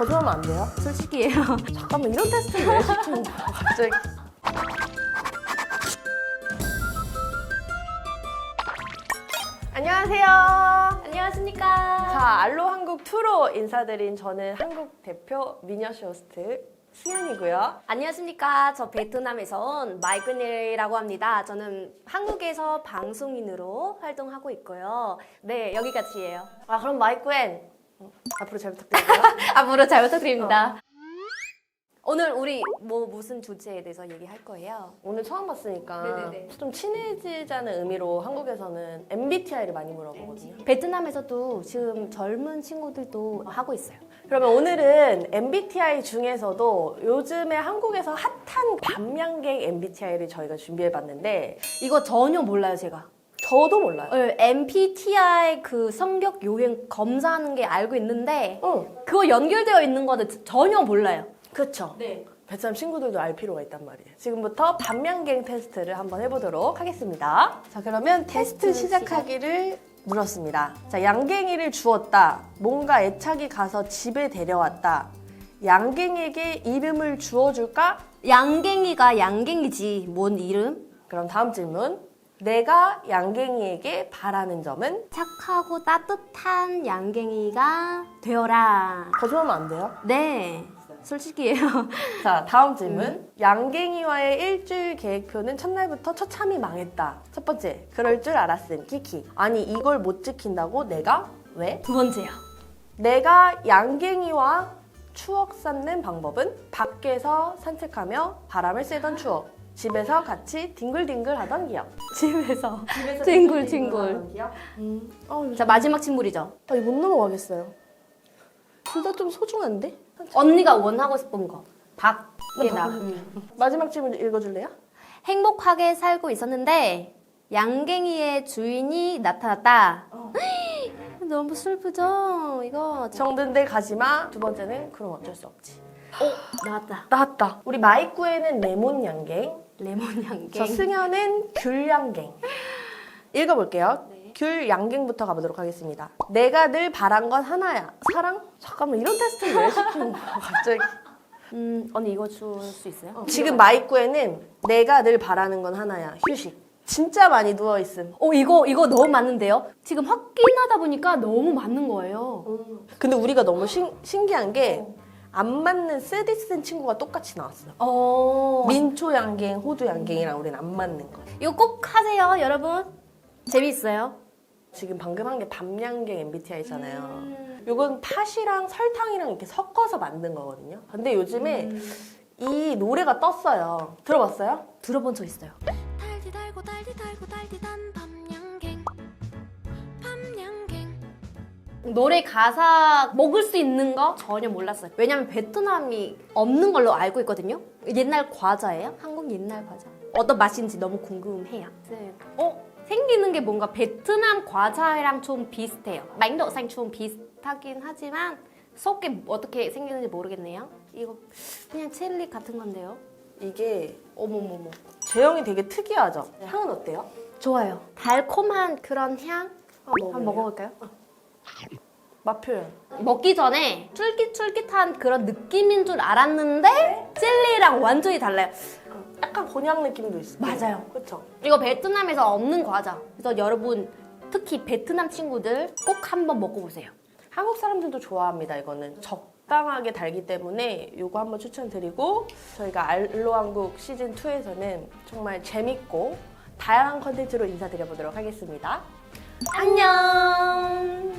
거절하면 안 돼요? 솔직히예요. 잠깐만 이런 테스트를 왜 시키는 거야 갑자기 안녕하세요 안녕하십니까. 자 알로 한국 투로 인사드린 저는 한국 대표 미녀쇼스트 승현이고요 안녕하십니까. 저 베트남에서 온 마이근이라고 합니다. 저는 한국에서 방송인으로 활동하고 있고요. 네, 여기까지예요. 아 그럼 마이크엔 앞으로 잘 부탁드릴게요 앞으로 잘 부탁드립니다. 오늘 우리 뭐 무슨 주제에 대해서 얘기할 거예요? 오늘 처음 봤으니까 네네네. 좀 친해지자는 의미로 한국에서는 MBTI를 많이 물어보거든요 베트남에서도 지금 젊은 친구들도 하고 있어요. 그러면 오늘은 MBTI 중에서도 요즘에 한국에서 핫한 밤양갱 MBTI를 저희가 준비해봤는데 이거 전혀 몰라요, 제가. 저도 몰라요. 어, MBTI 그 성격 요행 검사하는 게 알고 있는데 응, 그거 연결되어 있는 거는 전혀 몰라요. 그쵸. 네. 베트남 친구들도 알 필요가 있단 말이에요. 지금부터 밤양갱 테스트를 한번 해보도록 하겠습니다. 자, 그러면 테스트 테스트 시작하기를 물었습니다. 자, 양갱이를 주었다. 뭔가 애착이 가서 집에 데려왔다. 양갱에게 이름을 주어줄까? 양갱이가 양갱이지. 뭔 이름? 그럼 다음 질문. 내가 양갱이에게 바라는 점은? 착하고 따뜻한 양갱이가 되어라. 거절하면 안 돼요. 네. 솔직히예요. 자, 다음 질문. 양갱이와의 일주일 계획표는 첫날부터 처참히 망했다. 첫 번째, 그럴 줄 알았음. 키키. 아니, 이걸 못 지킨다고 내가? 왜? 두 번째요. 내가 양갱이와 추억 쌓는 방법은 밖에서 산책하며 바람을 쐬던 추억. 집에서 같이 딩글딩글 하던 기억. 집에서 뒹굴 뒹굴. 음. 어, 자 마지막 친구이죠. 아, 이거 못 넘어가겠어요. 둘 다 좀 소중한데? 언니가 원하고 싶은 거. 밖에다. 마지막 질문 읽어줄래요? 행복하게 살고 있었는데 양갱이의 주인이 나타났다. 너무 슬프죠? 이거 저... 정든데 가지마. 두 번째는 그럼 어쩔 수 없지. 어 나왔다. 나왔다. 우리 마이쿠에는 레몬 양갱, 레몬 양갱. 저 승현은 귤 양갱. 읽어볼게요. 네. 귤 양갱부터 가보도록 하겠습니다. 내가 늘 바란 건 하나야. 사랑? 잠깐만 이런 테스트를 왜 시키는 거야 갑자기. 음 언니 이거 줄 수 있어요? 지금 마이쿠에는 내가 늘 바라는 건 하나야. 휴식. 진짜 많이 누워 있음. 어 이거 이거 너무 맞는데요? 지금 확인하다 보니까 너무 맞는 거예요. 근데 우리가 너무 신, 신기한 게 안 맞는 쓰디쓴 친구가 똑같이 나왔어요. 어 민초 양갱, 호두 양갱이랑 우리는 안 맞는 거. 이거 꼭 하세요, 여러분. 재밌어요. 지금 방금 한 게 밤양갱 MBTI잖아요. 음. 이건 팥이랑 설탕이랑 이렇게 섞어서 만든 거거든요. 근데 요즘에 음. 이 노래가 떴어요. 들어봤어요? 들어본 적 있어요. 노래 가사 먹을 수 있는 거 전혀 몰랐어요. 왜냐면 베트남이 없는 걸로 알고 있거든요. 옛날 과자예요? 한국 옛날 과자. 어떤 맛인지 너무 궁금해요. 어? 생기는 게 뭔가 베트남 과자랑 좀 비슷해요. 만도상 좀 비슷하긴 하지만 속에 어떻게 생기는지 모르겠네요. 이거 그냥 칠리 같은 건데요. 이게 어머머머. 제형이 되게 특이하죠? 향은 어때요? 좋아요. 달콤한 그런 향 한번 한번 먹어볼까요? 맛 표현. 먹기 전에 쫄깃쫄깃한 그런 느낌인 줄 알았는데 젤리랑 완전히 달라요. 약간 곤약 느낌도 있어요. 맞아요. 그쵸? 이거 베트남에서 없는 과자. 그래서 여러분 특히 베트남 친구들 꼭 한번 먹어보세요. 한국 사람들도 좋아합니다, 이거는. 적당하게 달기 때문에 이거 한번 추천드리고 저희가 알로 한국 시즌 2에서는 정말 재밌고 다양한 컨텐츠로 인사드려 보도록 하겠습니다. 안녕.